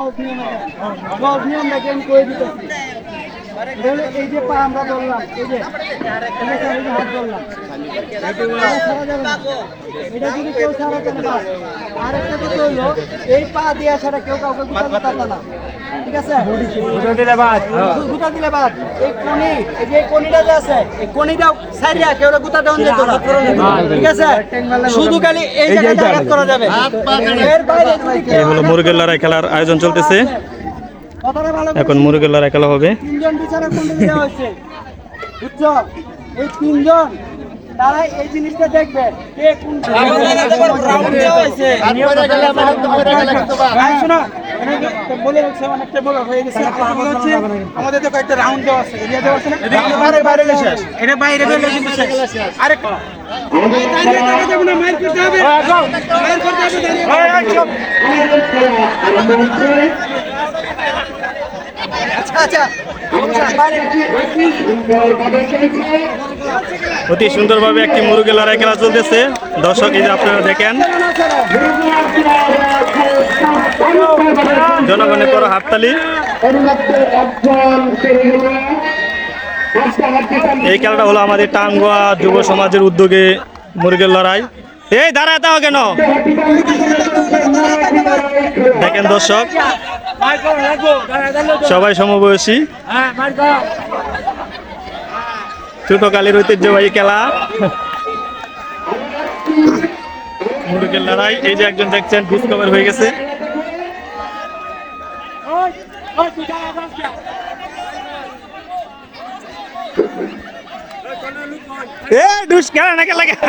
Office में लेकिन कोई भी तस्वीर এই যে পা আমরা ধরলাম এই যে এই এই যে হাত ধরলাম। এটা যদি কেউ ছাড়াতে না পারে আর একটা কথা হলো এই পা দিয়ে ছাড়া কেউ কাউকে গুটাতে পারবে না। ঠিক আছে? গুটা দিলে বাদ এই কনি এই যে কনিটা যে আছে এই কনিটাও সাইরিয়া কেউ গুটা যেত না। ঠিক আছে? শুধু খালি এই জায়গাটা আঘাত করা যাবে। এর বাইরে এই হলো মুরগের লড়াই খেলার আয়োজন চলতেছে। এখন মুরগের লড়াই খেলা হবে। তিনজন বিচারক মন্ডলী দেওয়া হয়েছে। বুঝছ? এই তিনজন তারা এই জিনিসটা দেখবে কে কোন রাউন্ড দেওয়া হয়েছে শোনো, বলে রাখছে অনেকটা বলা হয়ে গেছে। কথা হচ্ছে, আমাদের তো কয়েকটা রাউন্ড দেওয়া আছে এরিয়া দেওয়া আছে না? বাইরে বাইরে গেছে। এটা বাইরে বেরোলে কিন্তু শেষ আরে দাঁড়িয়ে থাকা যাবে না, মাইর করতে হবে। মাইর করতে হবে, দাঁড়িয়ে। আচ্ছা আচ্ছা বাইরে অতি সুন্দরভাবে একটি মুরগের লড়াই খেলা চলতেছে। দর্শক, এই যে আপনারা দেখেন, জনগণের করো হাততালি। এই খেলাটা হলো আমাদের টাঙ্গুয়া যুব সমাজের উদ্যোগে মুরগের লড়াই। এই, দাঁড়ায় দাও কেন? দেখেন দর্শক সবাই সমবয়সী। ছোটকালের ঐতিহ্যবাহী খেলা। মুরগের লড়াই। এই যে একজন দেখছেন ডিসকভার হয়ে গেছে। এ খেলা খেলা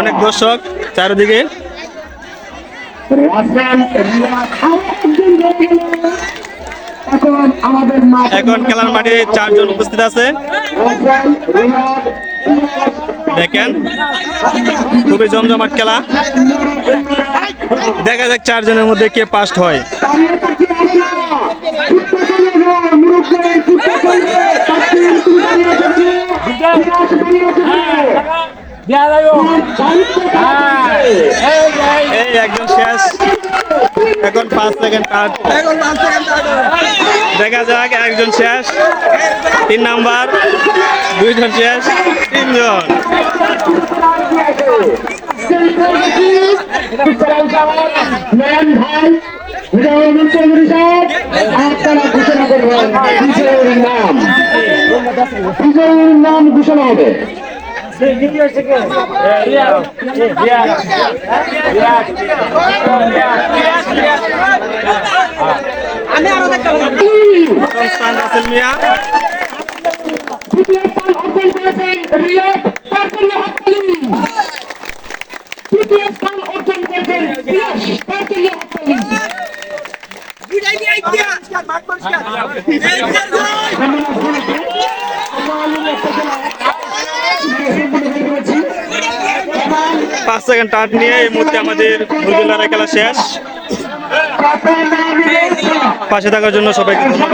অনেক দর্শক চারিদিকে। এখন খেলার মাঠে চারজন উপস্থিত আছে। দেখেন খুবই জমজমাট খেলা দেখা যাক চারজনের মধ্যে কে পাস্ট হয় এই একজন শেষ। এখন পাঁচ সেকেন্ড কাট দেখা যাক একজন শেষ। তিন নাম্বার। দুইজন শেষ। তিনজন। নয়ন ভাই বিজয় চৌধুরী সাহেব আপনারা ঘোষণা করবেন বিজয়ের নাম। বিজয়ের নাম ঘোষণা হবে। সংস্থান রাসেল মিয়া? তৃতীয় স্থান অর্জন করেছেন রিয়াদ পার্পল্য হাততালি। তৃতীয় স্থান অর্জন করেছেন পিয়াস পার্পল্য হাততালি। পাঁচ সেকেন্ড টাট নিয়ে এই মুহূর্তে আমাদের খেলা শেষ। পাশে থাকার জন্য সবাইকে ধন্যবাদ।